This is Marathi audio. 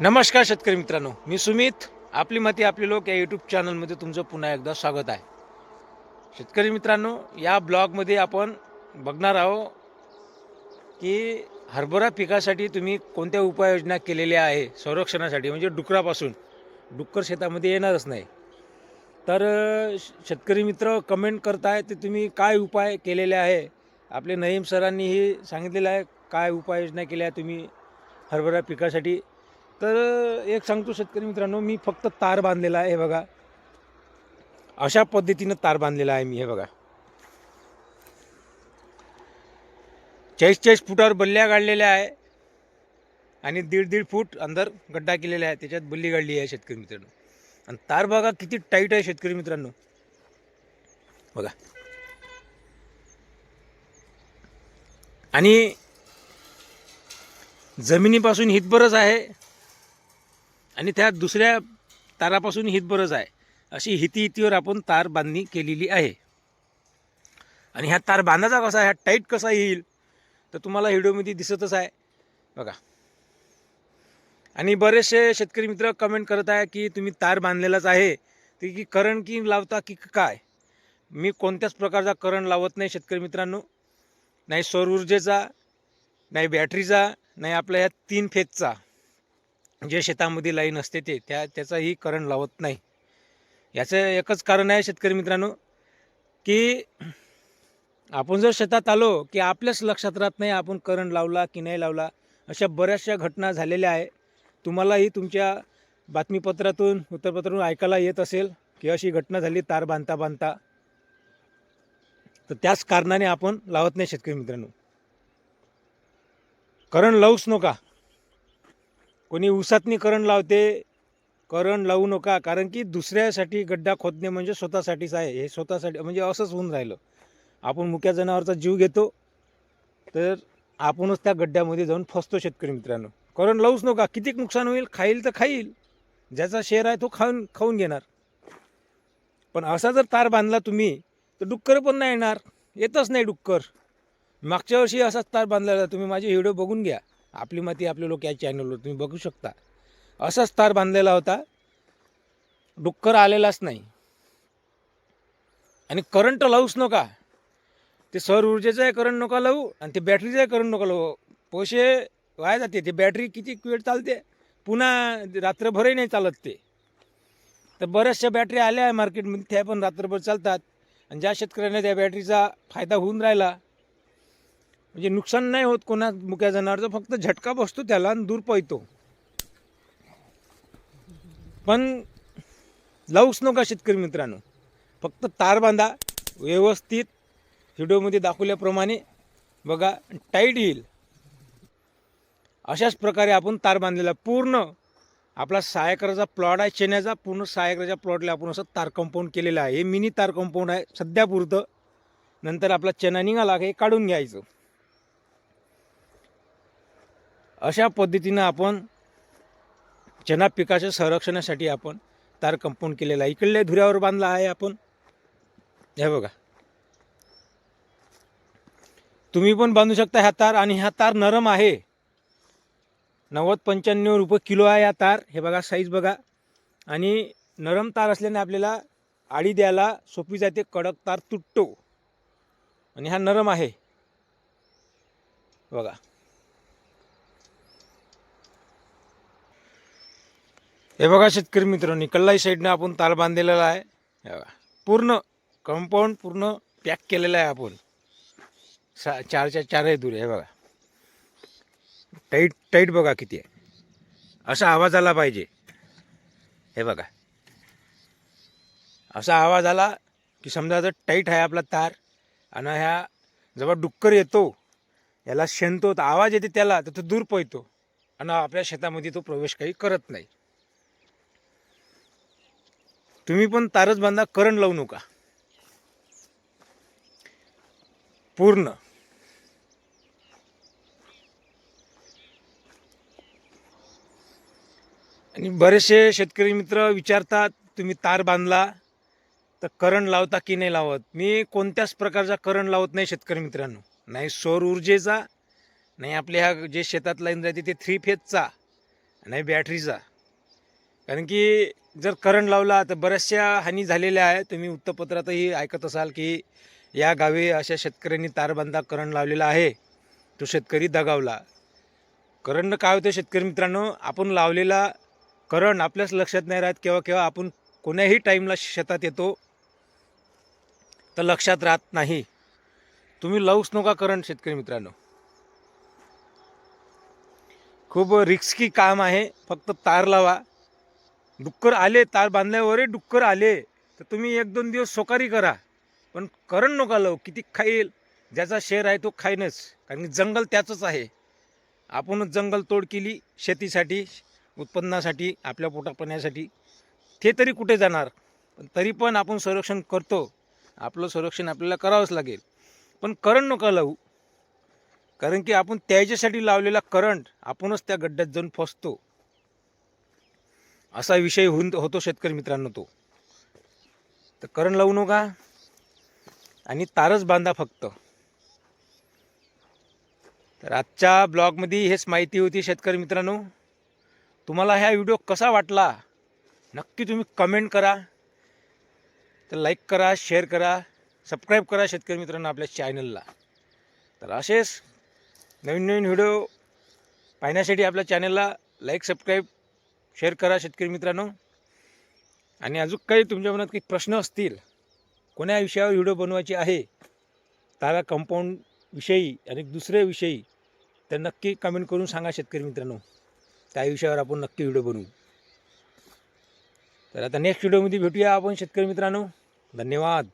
नमस्कार शेतकरी मित्रांनो मी सुमित. आपली माती आपले लोक या यूट्यूब चॅनलमध्ये तुमचं पुन्हा एकदा स्वागत आहे. शेतकरी मित्रांनो या ब्लॉगमध्ये आपण बघणार आहोत की हरभरा पिकासाठी तुम्ही कोणत्या उपाययोजना केलेल्या आहे संरक्षणासाठी? म्हणजे डुकरापासून. डुक्कर शेतामध्ये येणारच नाही. तर श- शेतकरी मित्र कमेंट करताय ते तुम्ही काय उपाय केलेले आहे? आपले नईम सरांनीही सांगितलेलं आहे काय उपाययोजना केल्या तुम्ही हरभरा पिकासाठी? तर एक सांगतो शेतकरी मित्रांनो मी फक्त तार बांधलेला आहे हे बघा. अशा पद्धतीनं तार बांधलेला आहे मी हे बघा. चाळीस चाळीस फुटावर बल्ल्या काढलेल्या आहे आणि दीड दीड फूट अंदर गड्डा केलेला आहे त्याच्यात बल्ली काढली आहे शेतकरी मित्रांनो. आणि तार बघा किती टाईट आहे शेतकरी मित्रांनो. बघा. आणि जमिनीपासून हितभरच आहे. आणि त्या दुसऱ्या तारापासून हितभरच आहे. अशी हिती हितीवर आपण तार बांधणी केलेली आहे. आणि ह्या तार बांधायचा कसा ह्या टाईट कसा येईल तर तुम्हाला व्हिडिओमध्ये दिसतच आहे. बघा. आणि बरेचसे शेतकरी मित्र कमेंट करत आहे की तुम्ही तार बांधलेलाच आहे. ते की करंट की लावता की काय? मी कोणत्याच प्रकारचा करंट लावत नाही शेतकरी मित्रांनो. नाही सौर ऊर्जेचा नाही बॅटरीचा नाही आपल्या ह्या तीन फेजचा जे शेतामध्ये लाईन असते ते त्या त्याचाही करंट लावत नाही. याचं एकच कारण आहे शेतकरी मित्रांनो की आपण जर शेतात आलो की आपल्याच लक्षात राहत नाही आपण करंट लावला की नाही लावला अशा बऱ्याचशा घटना झालेल्या आहे. तुम्हालाही तुमच्या बातमीपत्रातून वृत्तपत्रातून ऐकायला येत असेल की अशी घटना झाली तार बांधता बांधता. तर त्याच कारणाने आपण लावत नाही शेतकरी मित्रांनो. करंट लावूच नका. कोणी ऊसातनी करण लावते करंट लावू नका कारण की दुसऱ्यासाठी गड्डा खोदणे म्हणजे स्वतःसाठीच आहे. हे स्वतःसाठी म्हणजे असंच होऊन राहिलं. आपण मुक्या जनावरचा जीव घेतो तर आपणच त्या गड्ड्यामध्ये जाऊन फसतो शेतकरी मित्रांनो. करण लावूच नका. किती नुकसान होईल? खाईल तर खाईल. ज्याचा शेअर आहे तो खाऊन खाऊन घेणार. पण असा जर तार बांधला तुम्ही तर डुक्कर पण नाही येणार. येतच नाही डुक्कर. मागच्या वर्षी असाच तार बांधलेला. तुम्ही माझे व्हिडिओ बघून घ्या. आपली माती आपले लोक या चॅनलवर तुम्ही बघू शकता. असाच तार बांधलेला होता. डुक्कर आलेलाच नाही. आणि करंट लावूच नका. ते सौर ऊर्जेचाही करंट नका लावू आणि ते बॅटरीचाही करंट नका लावू. पैसे वाया जाते. ते बॅटरी किती वेळ चालते? पुन्हा रात्रभरही नाही चालत ते. तर बऱ्याचशा बॅटरी आल्या आहे मार्केटमध्ये त्या पण रात्रभर चालतात. आणि ज्या शेतकऱ्यांना त्या बॅटरीचा फायदा होऊन राहिला म्हणजे नुकसान नाही होत कोणा मुक्या जनावरचं फक्त झटका बसतो त्याला आणि दूर पळतो. पण लावूच नका शेतकरी मित्रांनो. फक्त तार बांधा व्यवस्थित व्हिडिओमध्ये दाखवल्याप्रमाणे बघा टाईट येईल. अशाच प्रकारे आपण तार बांधलेला पूर्ण आपला सहा एकराचा प्लॉट आहे चेन्याचा पूर्ण सहा एकराच्या प्लॉटला आपण असं तार कंपाऊंड केलेलं आहे. हे मिनी तार कंपाऊंड आहे सध्यापुरतं नंतर आपला चेना निघाला की हे काढून घ्यायचं. अशा पद्धतीनं आपण चना पिकाच्या संरक्षणासाठी आपण तार कंपाऊंड केलेला आहे. इकडल्या धुऱ्यावर बांधला आहे आपण. हे बघा. तुम्ही पण बांधू शकता ह्या तार आणि ह्या तार नरम आहे. नव्वद पंच्याण्णव रुपये किलो आहे हा तार. हे बघा साईज बघा. आणि नरम तार असल्याने आपल्याला आडी द्यायला सोपी जाते कडक तार तुटतो. आणि हा नरम आहे. बघा. हे बघा शेतकरी मित्रांनो कल्लाई साईडनं आपण तार बांधलेला आहे. हे बघा. पूर्ण कंपाऊंड पूर्ण पॅक केलेलं आहे आपण. सा चारच्या चारही दूर हे बघा. टाईट टाईट बघा किती आहे. असा आवाज आला पाहिजे. हे बघा. असा आवाज आला की समजा जर टाईट आहे आपला तार आणि ह्या जेव्हा डुक्कर येतो याला शेणतो तर आवाज येते त्याला तर तो दूर पळतो आणि आपल्या शेतामध्ये तो प्रवेश काही करत नाही. तुम्ही पण तारच बांधा करंट लावू नका. पूर्ण. आणि बरेचसे शेतकरी मित्र विचारतात तुम्ही तार बांधला तर करंट लावता की नाही लावत? मी कोणत्याच प्रकारचा करंट लावत नाही शेतकरी मित्रांनो. नाही सौर ऊर्जेचा नाही आपल्या ह्या जे शेतात लाईन राहते ते थ्री फेजचा नाही बॅटरीचा कारण की जर करंट लावला तर बऱ्याचशा हानी झालेल्या आहे तुम्ही वृत्तपत्रातही ऐकत असाल की या गावी अशा शेतकऱ्यांनी तारबांधा करंट लावलेला आहे. तो शेतकरी दगावला. करंट काय होतं शेतकरी मित्रांनो आपण लावलेला करंट आपल्याच लक्षात नाही राहत. केव्हा केव्हा आपण कोण्याही टाईमला शेतात येतो तर लक्षात राहत नाही. तुम्ही लावूच नका करंट शेतकरी मित्रांनो. खूप रिस्की काम आहे. फक्त तार लावा. डुक्कर आले तार बांधल्यावरही डुक्कर आले. तर तुम्ही एक दोन दिवस सोकारी करा. पण करंट नका लव किती खाईल ज्याचा शेर आहे तो खाईनच. कारण की जंगल त्याचंच आहे. आपणच जंगल तोड केली शेतीसाठी उत्पन्नासाठी आपल्या पोटापाण्यासाठी. ते तरी कुठे जाणार? पण तरी पण आपण संरक्षण करतो. आपलं संरक्षण आपल्याला करावंच लागेल. पण करंट नका लावू. कारण की आपण त्याच्यासाठी लावलेला करंट आपणच त्या गड्ड्यात जाऊन फसतो. असा विषय होऊन होतो शेतकरी मित्रांनो तो. तर करण लावू नका. आणि तारच बांधा फक्त. तर आजच्या ब्लॉगमध्ये हेच माहिती होती शेतकरी मित्रांनो. तुम्हाला ह्या व्हिडिओ कसा वाटला? नक्की तुम्ही कमेंट करा. तर लाईक करा शेअर करा सबस्क्राईब करा शेतकरी मित्रांनो आपल्या चॅनलला तर असेच नवीन नवीन व्हिडिओ पाहण्यासाठी आपल्या चॅनलला लाईक सबस्क्राईब शेअर करा शेतकरी मित्रांनो. आणि अजून काही तुमच्या मनात काही प्रश्न असतील कोण्या विषयावर व्हिडिओ बनवायचे आहे तारा कंपाऊंड विषयी आणि दुसऱ्या विषयी तर नक्की कमेंट करून सांगा शेतकरी मित्रांनो. त्या विषयावर आपण नक्की व्हिडिओ बनवू. तर आता नेक्स्ट व्हिडिओमध्ये भेटूया आपण शेतकरी मित्रांनो. धन्यवाद.